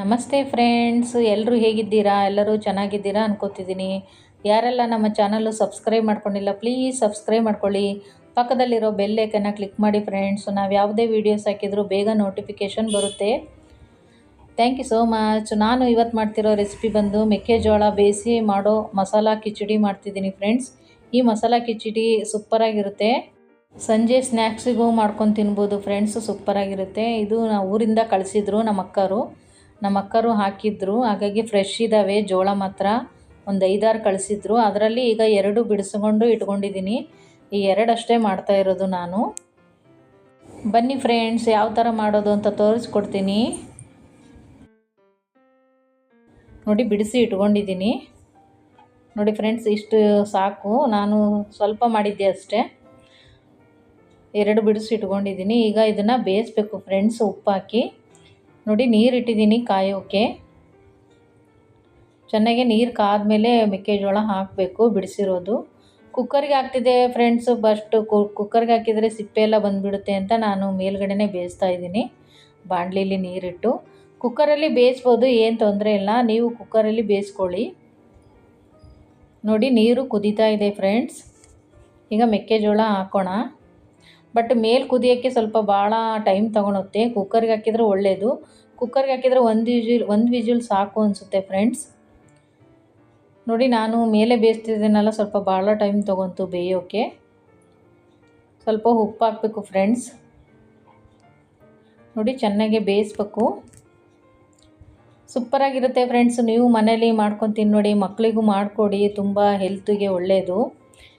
ನಮಸ್ತೆ ಫ್ರೆಂಡ್ಸ್ ಎಲ್ಲರೂ ಹೇಗಿದ್ದೀರಾ? ಎಲ್ಲರೂ ಚೆನ್ನಾಗಿದ್ದೀರಾ ಅನ್ಕೋತಿದ್ದೀನಿ. ಯಾರೆಲ್ಲ ನಮ್ಮ ಚಾನಲ್ಲು ಸಬ್ಸ್ಕ್ರೈಬ್ ಮಾಡ್ಕೊಂಡಿಲ್ಲ ಪ್ಲೀಸ್ ಸಬ್ಸ್ಕ್ರೈಬ್ ಮಾಡ್ಕೊಳ್ಳಿ. ಪಕ್ಕದಲ್ಲಿರೋ ಬೆಲ್ ಐಕನ್ನ ಕ್ಲಿಕ್ ಮಾಡಿ ಫ್ರೆಂಡ್ಸ್ ನಾವು ಯಾವುದೇ ವೀಡಿಯೋಸ್ ಹಾಕಿದರೂ ಬೇಗ ನೋಟಿಫಿಕೇಷನ್ ಬರುತ್ತೆ. ಥ್ಯಾಂಕ್ ಯು ಸೋ ಮಚ್ ನಾನು ಇವತ್ತು ಮಾಡ್ತಿರೋ ರೆಸಿಪಿ ಬಂದು ಮೆಕ್ಕೆಜೋಳ ಬೇಯಿಸಿ ಮಾಡೋ ಮಸಾಲ ಕಿಚಡಿ ಮಾಡ್ತಿದ್ದೀನಿ ಫ್ರೆಂಡ್ಸ್ ಈ ಮಸಾಲ ಕಿಚಡಿ ಸೂಪರಾಗಿರುತ್ತೆ. ಸಂಜೆ ಸ್ನ್ಯಾಕ್ಸಿಗೂ ಮಾಡ್ಕೊಂಡು ತಿನ್ಬೋದು ಫ್ರೆಂಡ್ಸ್ ಸೂಪರಾಗಿರುತ್ತೆ. ಇದು ನಾವು ಊರಿಂದ ಕಳಿಸಿದ್ರು ನಮ್ಮ ಅಕ್ಕರು. ನಮ್ಮ ಅಕ್ಕರು ಹಾಕಿದ್ರು. ಹಾಗಾಗಿ ಫ್ರೆಶ್ ಇದ್ದಾವೆ ಜೋಳ ಮಾತ್ರ ಒಂದು ಐದಾರು ಕಳಿಸಿದ್ರು. ಅದರಲ್ಲಿ ಈಗ ಎರಡು ಬಿಡಿಸ್ಕೊಂಡು ಇಟ್ಕೊಂಡಿದ್ದೀನಿ ಈ ಎರಡಷ್ಟೇ ಮಾಡ್ತಾ ಇರೋದು ನಾನು. ಬನ್ನಿ ಫ್ರೆಂಡ್ಸ್ ಯಾವ ಥರ ಮಾಡೋದು ಅಂತ ತೋರಿಸ್ಕೊಡ್ತೀನಿ. ನೋಡಿ, ಬಿಡಿಸಿ ಇಟ್ಕೊಂಡಿದ್ದೀನಿ ನೋಡಿ ಫ್ರೆಂಡ್ಸ್ ಇಷ್ಟು ಸಾಕು. ನಾನು ಸ್ವಲ್ಪ ಮಾಡಿದ್ದೆ ಅಷ್ಟೇ. ಎರಡು ಬಿಡಿಸಿ ಇಟ್ಕೊಂಡಿದ್ದೀನಿ ಈಗ ಇದನ್ನು ಬೇಯಿಸ್ಬೇಕು ಫ್ರೆಂಡ್ಸ್ ಉಪ್ಪು ಹಾಕಿ ನೋಡಿ ನೀರು ಇಟ್ಟಿದ್ದೀನಿ ಕಾಯೋಕ್ಕೆ ಚೆನ್ನಾಗಿ ನೀರು ಕಾದ್ಮೇಲೆ ಮೆಕ್ಕೆಜೋಳ ಹಾಕಬೇಕು, ಬಿಡಿಸಿರೋದು. ಕುಕ್ಕರ್ಗೆ ಹಾಕ್ತಿದ್ದೆ ಫ್ರೆಂಡ್ಸು ಬಸ್ಟು ಕುಕ್ಕರ್ಗೆ ಹಾಕಿದರೆ ಸಿಪ್ಪೆ ಎಲ್ಲ ಬಂದುಬಿಡುತ್ತೆ ಅಂತ ನಾನು ಮೇಲ್ಗಡೆನೇ ಬೇಯಿಸ್ತಾ ಇದ್ದೀನಿ. ಬಾಣಲಿಲಿ ನೀರಿಟ್ಟು. ಕುಕ್ಕರಲ್ಲಿ ಬೇಯಿಸ್ಬೋದು, ಏನು ತೊಂದರೆ ಇಲ್ಲ. ನೀವು ಕುಕ್ಕರಲ್ಲಿ ಬೇಯಿಸ್ಕೊಳ್ಳಿ. ನೋಡಿ, ನೀರು ಕುದೀತಾ ಇದೆ ಫ್ರೆಂಡ್ಸ್ ಈಗ ಮೆಕ್ಕೆಜೋಳ ಹಾಕೋಣ. ಬಟ್ ಮೇಲೆ ಕುದಿಯೋಕ್ಕೆ ಸ್ವಲ್ಪ ಭಾಳ ಟೈಮ್ ತೊಗೊಳುತ್ತೆ. ಕುಕ್ಕರ್ಗೆ ಹಾಕಿದರೆ ಒಳ್ಳೆಯದು ಕುಕ್ಕರ್ಗೆ ಹಾಕಿದರೆ ಒಂದು ವಿಜಿಲ್ ಒಂದು ವಿಜಿಲ್ ಸಾಕು ಅನಿಸುತ್ತೆ ಫ್ರೆಂಡ್ಸ್ ನೋಡಿ, ನಾನು ಮೇಲೆ ಬೇಯಿಸ್ತಿದ್ದೀನಲ್ಲ, ಸ್ವಲ್ಪ ಭಾಳ ಟೈಮ್ ತೊಗೊಂತು ಬೇಯೋಕ್ಕೆ ಸ್ವಲ್ಪ ಉಪ್ಪು ಹಾಕಬೇಕು ಫ್ರೆಂಡ್ಸ್ ನೋಡಿ, ಚೆನ್ನಾಗಿ ಬೇಯಿಸ್ಬೇಕು. ಸೂಪರಾಗಿರುತ್ತೆ ಫ್ರೆಂಡ್ಸ್ ನೀವು ಮನೇಲಿ ಮಾಡ್ಕೊಂಡು ತಿನ್ನೋಡಿ ಮಕ್ಕಳಿಗೂ ಮಾಡಿಕೊಡಿ. ತುಂಬ ಹೆಲ್ತಿಗೆ ಒಳ್ಳೆಯದು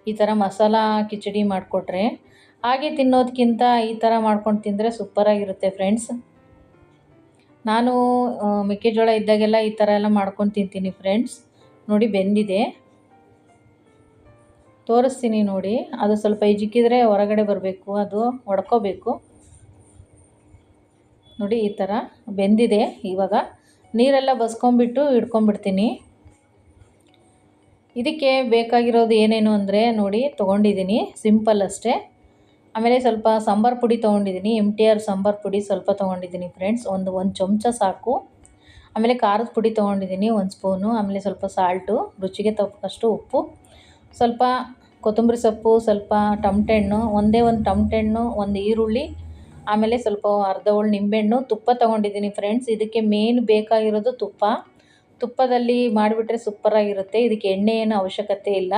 ಈ ಥರ ಮಸಾಲ, ಕಿಚಡಿ ಮಾಡಿಕೊಟ್ರೆ. ಹಾಗೆ ತಿನ್ನೋದಕ್ಕಿಂತ ಈ ಥರ ಮಾಡ್ಕೊಂಡು ತಿಂದರೆ ಸೂಪರಾಗಿರುತ್ತೆ ಫ್ರೆಂಡ್ಸ್ ನಾನು ಮೆಕ್ಕೆಜೋಳ ಇದ್ದಾಗೆಲ್ಲ ಈ ಥರ ಎಲ್ಲ ಮಾಡ್ಕೊಂಡು ತಿಂತೀನಿ ಫ್ರೆಂಡ್ಸ್ ನೋಡಿ ಬೆಂದಿದೆ. ತೋರಿಸ್ತೀನಿ ನೋಡಿ. ಅದು ಸ್ವಲ್ಪ ಇಜಿಕ್ಕಿದ್ರೆ ಹೊರಗಡೆ ಬರಬೇಕು, ಅದು ಒಡ್ಕೋಬೇಕು. ನೋಡಿ ಈ ಥರ ಬೆಂದಿದೆ ಇವಾಗ. ನೀರೆಲ್ಲ ಬಸ್ಕೊಂಬಿಟ್ಟು ಇಡ್ಕೊಂಬಿಡ್ತೀನಿ ಇದಕ್ಕೆ ಬೇಕಾಗಿರೋದು ಏನೇನು ಅಂದರೆ ನೋಡಿ, ತೊಗೊಂಡಿದ್ದೀನಿ. ಸಿಂಪಲ್ ಅಷ್ಟೇ. ಆಮೇಲೆ ಸ್ವಲ್ಪ ಸಾಂಬಾರು ಪುಡಿ ತೊಗೊಂಡಿದ್ದೀನಿ ಎಂ ಟಿ ಆರ್ ಸಾಂಬಾರು ಪುಡಿ ಸ್ವಲ್ಪ ತೊಗೊಂಡಿದ್ದೀನಿ ಫ್ರೆಂಡ್ಸ್ ಒಂದು ಒಂದು ಚಮಚ ಸಾಕು. ಆಮೇಲೆ ಖಾರದ ಪುಡಿ ತೊಗೊಂಡಿದ್ದೀನಿ, ಒಂದು ಸ್ಪೂನು ಆಮೇಲೆ ಸ್ವಲ್ಪ ಸಾಲ್ಟು ರುಚಿಗೆ ತಕ್ಕಷ್ಟು ಉಪ್ಪು. ಸ್ವಲ್ಪ ಕೊತ್ತಂಬರಿ ಸೊಪ್ಪು, ಸ್ವಲ್ಪ ಟಮಟೆ ಹಣ್ಣು ಒಂದೇ ಒಂದು ಟಮಟೆ ಹಣ್ಣು ಒಂದು ಈರುಳ್ಳಿ. ಆಮೇಲೆ ಸ್ವಲ್ಪ ಅರ್ಧ ಹೋಳು ನಿಂಬೆಹಣ್ಣು. ತುಪ್ಪ ತೊಗೊಂಡಿದ್ದೀನಿ ಫ್ರೆಂಡ್ಸ್ ಇದಕ್ಕೆ ಮೇನ್ ಬೇಕಾಗಿರೋದು ತುಪ್ಪ. ತುಪ್ಪದಲ್ಲಿ ಮಾಡಿಬಿಟ್ರೆ ಸೂಪರಾಗಿರುತ್ತೆ ಇದಕ್ಕೆ ಎಣ್ಣೆ ಏನು ಅವಶ್ಯಕತೆ ಇಲ್ಲ.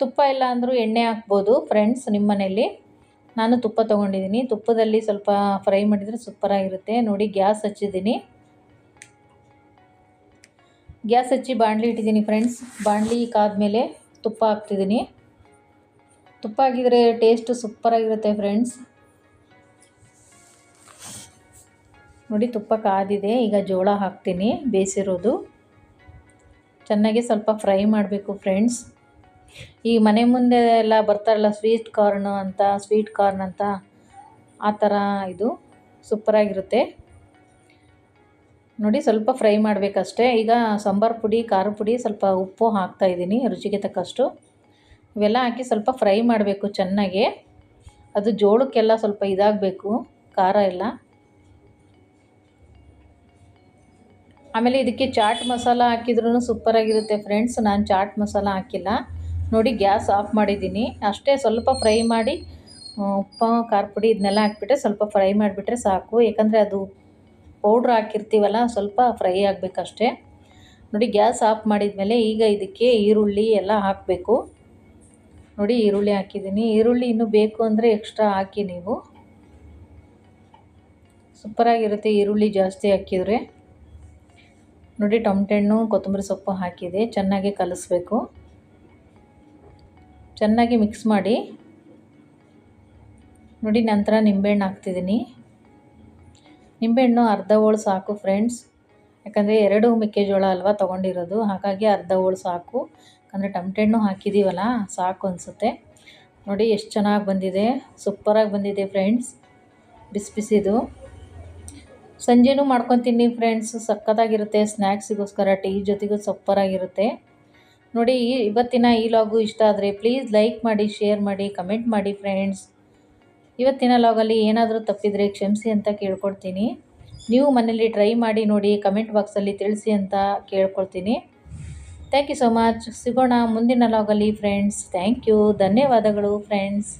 ತುಪ್ಪ ಇಲ್ಲ ಅಂದರೂ ಎಣ್ಣೆ ಹಾಕ್ಬೋದು ಫ್ರೆಂಡ್ಸ್ ನಿಮ್ಮ ಮನೇಲಿ ನಾನು ತುಪ್ಪ ತೊಗೊಂಡಿದ್ದೀನಿ. ತುಪ್ಪದಲ್ಲಿ ಸ್ವಲ್ಪ ಫ್ರೈ ಮಾಡಿದರೆ ಸೂಪರಾಗಿರುತ್ತೆ ನೋಡಿ, ಗ್ಯಾಸ್ ಹಚ್ಚಿದ್ದೀನಿ. ಗ್ಯಾಸ್ ಹಚ್ಚಿ ಬಾಣಲಿ ಇಟ್ಟಿದ್ದೀನಿ ಫ್ರೆಂಡ್ಸ್ ಬಾಣಲಿ ಕಾದ್ಮೇಲೆ ತುಪ್ಪ ಹಾಕ್ತಿದ್ದೀನಿ. ತುಪ್ಪ ಹಾಕಿದರೆ ಟೇಸ್ಟು ಸೂಪರಾಗಿರುತ್ತೆ ಫ್ರೆಂಡ್ಸ್ ನೋಡಿ, ತುಪ್ಪ ಕಾದಿದೆ. ಈಗ ಜೋಳ ಹಾಕ್ತೀನಿ, ಬೇಯಿಸಿರೋದು. ಚೆನ್ನಾಗಿ ಸ್ವಲ್ಪ ಫ್ರೈ ಮಾಡಬೇಕು ಫ್ರೆಂಡ್ಸ್ ಈ ಮನೆ ಮುಂದೆ ಎಲ್ಲ ಬರ್ತಾರಲ್ಲ ಸ್ವೀಟ್ ಕಾರ್ನು ಅಂತ ಸ್ವೀಟ್ ಕಾರ್ನ್ ಅಂತ, ಆ ಥರ ಇದು ಸೂಪರಾಗಿರುತ್ತೆ ನೋಡಿ, ಸ್ವಲ್ಪ ಫ್ರೈ ಮಾಡಬೇಕಷ್ಟೇ. ಈಗ ಸಾಂಬಾರು ಪುಡಿ, ಖಾರ ಪುಡಿ ಸ್ವಲ್ಪ ಉಪ್ಪು ಹಾಕ್ತಾ ಇದ್ದೀನಿ, ರುಚಿಗೆ ತಕ್ಕಷ್ಟು. ಇವೆಲ್ಲ ಹಾಕಿ ಸ್ವಲ್ಪ ಫ್ರೈ ಮಾಡಬೇಕು ಚೆನ್ನಾಗಿ. ಅದು ಜೋಳಕ್ಕೆಲ್ಲ ಸ್ವಲ್ಪ ಇದಾಗಬೇಕು, ಖಾರ ಎಲ್ಲ. ಆಮೇಲೆ ಇದಕ್ಕೆ ಚಾಟ್ ಮಸಾಲ ಹಾಕಿದ್ರೂ ಸೂಪರಾಗಿರುತ್ತೆ ಫ್ರೆಂಡ್ಸ್ ನಾನು ಚಾಟ್ ಮಸಾಲ ಹಾಕಿಲ್ಲ. ನೋಡಿ ಗ್ಯಾಸ್ ಆಫ್ ಮಾಡಿದ್ದೀನಿ. ಅಷ್ಟೇ ಸ್ವಲ್ಪ ಫ್ರೈ ಮಾಡಿ ಉಪ್ಪು, ಖಾರ ಪುಡಿ ಇದನ್ನೆಲ್ಲ ಹಾಕ್ಬಿಟ್ರೆ ಸ್ವಲ್ಪ ಫ್ರೈ ಮಾಡಿಬಿಟ್ರೆ ಸಾಕು. ಯಾಕಂದರೆ ಅದು ಪೌಡ್ರ್ ಹಾಕಿರ್ತೀವಲ್ಲ, ಸ್ವಲ್ಪ ಫ್ರೈ ಆಗಬೇಕಷ್ಟೇ. ನೋಡಿ ಗ್ಯಾಸ್ ಆಫ್ ಮಾಡಿದ್ಮೇಲೆ ಈಗ ಇದಕ್ಕೆ ಈರುಳ್ಳಿ ಎಲ್ಲ ಹಾಕಬೇಕು. ನೋಡಿ ಈರುಳ್ಳಿ ಹಾಕಿದ್ದೀನಿ. ಈರುಳ್ಳಿ ಇನ್ನೂ ಬೇಕು ಅಂದರೆ ಎಕ್ಸ್ಟ್ರಾ ಹಾಕಿ ನೀವು. ಸೂಪರಾಗಿರುತ್ತೆ ಈರುಳ್ಳಿ ಜಾಸ್ತಿ ಹಾಕಿದರೆ. ನೋಡಿ ಟೊಮಟೆ ಹಣ್ಣು, ಕೊತ್ತಂಬರಿ ಸೊಪ್ಪು ಹಾಕಿದೆ. ಚೆನ್ನಾಗಿ ಕಲಿಸ್ಬೇಕು. ಚೆನ್ನಾಗಿ ಮಿಕ್ಸ್ ಮಾಡಿ ನೋಡಿ ನಂತರ ನಿಂಬೆಹಣ್ಣು ಹಾಕ್ತಿದ್ದೀನಿ. ನಿಂಬೆಹಣ್ಣು ಅರ್ಧ ಹೋಳು ಸಾಕು ಫ್ರೆಂಡ್ಸ್ ಯಾಕಂದರೆ ಎರಡು ಮೆಕ್ಕೆಜೋಳ ಅಲ್ವಾ ತೊಗೊಂಡಿರೋದು, ಹಾಗಾಗಿ ಅರ್ಧ ಹೋಳು ಸಾಕು. ಯಾಕಂದರೆ ಟಮಟೆ ಹಣ್ಣು ಹಾಕಿದ್ದೀವಲ್ಲ ಸಾಕು ಅನಿಸುತ್ತೆ. ನೋಡಿ ಎಷ್ಟು ಚೆನ್ನಾಗಿ ಬಂದಿದೆ ಸೂಪರಾಗಿ ಬಂದಿದೆ ಫ್ರೆಂಡ್ಸ್ ಬಿಸಿ ಬಿಸಿದು ಸಂಜೆನೂ ಮಾಡ್ಕೊತೀನಿ ಫ್ರೆಂಡ್ಸ್ ಸಕ್ಕತ್ತಾಗಿರುತ್ತೆ ಸ್ನ್ಯಾಕ್ಸಿಗೋಸ್ಕರ ಟೀ ಜೊತೆಗೂ ಸೂಪರಾಗಿರುತ್ತೆ ನೋಡಿ, ಇವತ್ತಿನ ಈ ಲಾಗು ಇಷ್ಟ ಆದರೆ ಪ್ಲೀಸ್ ಲೈಕ್ ಮಾಡಿ ಶೇರ್ ಮಾಡಿ ಕಮೆಂಟ್ ಮಾಡಿ ಫ್ರೆಂಡ್ಸ್ ಇವತ್ತಿನ ಲಾಗಲ್ಲಿ ಏನಾದರೂ ತಪ್ಪಿದರೆ ಕ್ಷಮಿಸಿ ಅಂತ ಕೇಳ್ಕೊಡ್ತೀನಿ. ನೀವು ಮನೇಲಿ ಟ್ರೈ ಮಾಡಿ ನೋಡಿ ಕಮೆಂಟ್ ಬಾಕ್ಸಲ್ಲಿ ತಿಳಿಸಿ ಅಂತ ಕೇಳ್ಕೊಳ್ತೀನಿ ಥ್ಯಾಂಕ್ ಯು ಸೊ ಮಚ್ ಸಿಗೋಣ ಮುಂದಿನ ಲಾಗಲ್ಲಿ ಫ್ರೆಂಡ್ಸ್ ಥ್ಯಾಂಕ್ ಯು ಧನ್ಯವಾದಗಳು ಫ್ರೆಂಡ್ಸ್